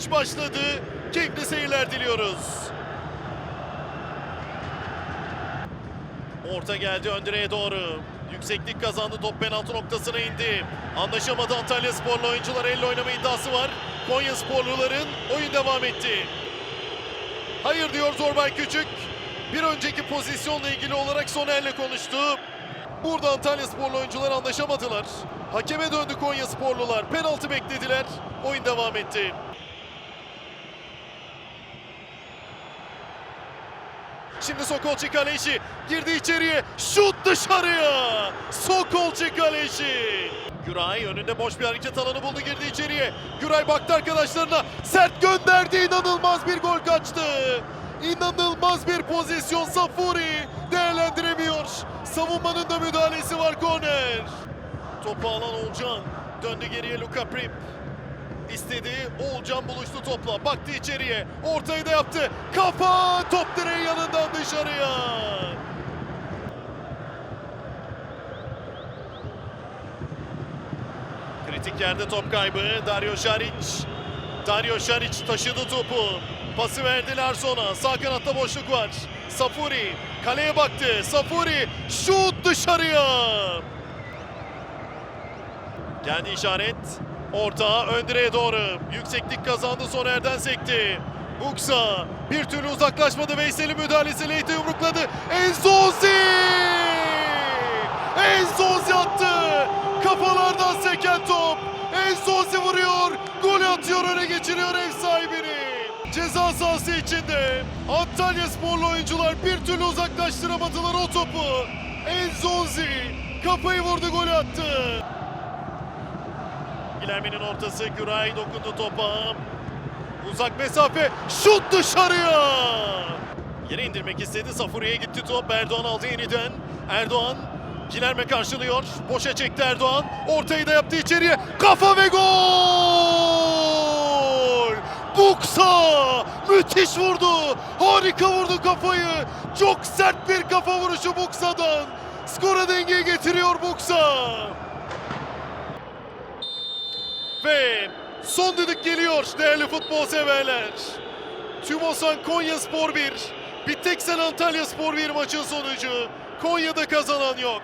maç başladı. Keyifli seyirler diliyoruz. Orta geldi ön direğe doğru. Yükseklik kazandı top penaltı noktasına indi. Anlaşamadı Antalya Sporlu oyuncular elle oynama iddiası var. Konya Sporluların oyun devam etti. Hayır diyor Zorbay Küçük. Bir önceki pozisyonla ilgili olarak Soner'le konuştu. Burada Antalya Sporlu oyuncular anlaşamadılar. Hakeme döndü Konya Sporlular. Penaltı beklediler. Oyun devam etti. Şimdi Sokolçi Kaleşi girdi içeriye. Şut dışarıya. Sokolçi Kaleşi. Güray önünde boş bir hareket alanı buldu girdi içeriye. Güray baktı arkadaşlarına. Sert gönderdi. inanılmaz bir gol kaçtı. İnanılmaz bir pozisyon Safuri değerlendiremiyor. Savunmanın da müdahalesi var korner. Topu alan Olcan. Döndü geriye Luka Prip. İstedi. Oğulcan buluştu topla. Baktı içeriye. Ortayı da yaptı. Kafa! Top direğin yanından dışarıya. Kritik yerde top kaybı. Dario Şaric. Dario Şaric taşıdı topu. Pası verdi Larson'a. Sağ kanatta boşluk var. Safuri kaleye baktı. Safuri şut dışarıya. Geldi işaret. Orta ön direğe doğru. Yükseklik kazandı Soner'den sekti. Buksa bir türlü uzaklaşmadı. Veysel'in müdahalesi Leite yumrukladı. Enzozi! Enzozi attı. Kafalardan seken top. Enzozi vuruyor. Gol atıyor öne geçiriyor ev sahibini. Ceza sahası içinde Antalya sporlu oyuncular bir türlü uzaklaştıramadılar o topu. Enzozi kafayı vurdu gol attı. Gilerme'nin ortası Güray dokundu topa. Uzak mesafe şut dışarıya. Yere indirmek istedi. Safuri'ye gitti top. Erdoğan aldı yeniden. Erdoğan Gilerme karşılıyor. Boşa çekti Erdoğan. Ortayı da yaptı içeriye. Kafa ve gol! Buksa! Müthiş vurdu. Harika vurdu kafayı. Çok sert bir kafa vuruşu Buksa'dan. Skora dengeyi getiriyor Buksa. Ve son düdük geliyor değerli futbol severler. Tümosan Konya Spor 1, Biteksen Antalya Spor 1 maçın sonucu. Konya'da kazanan yok.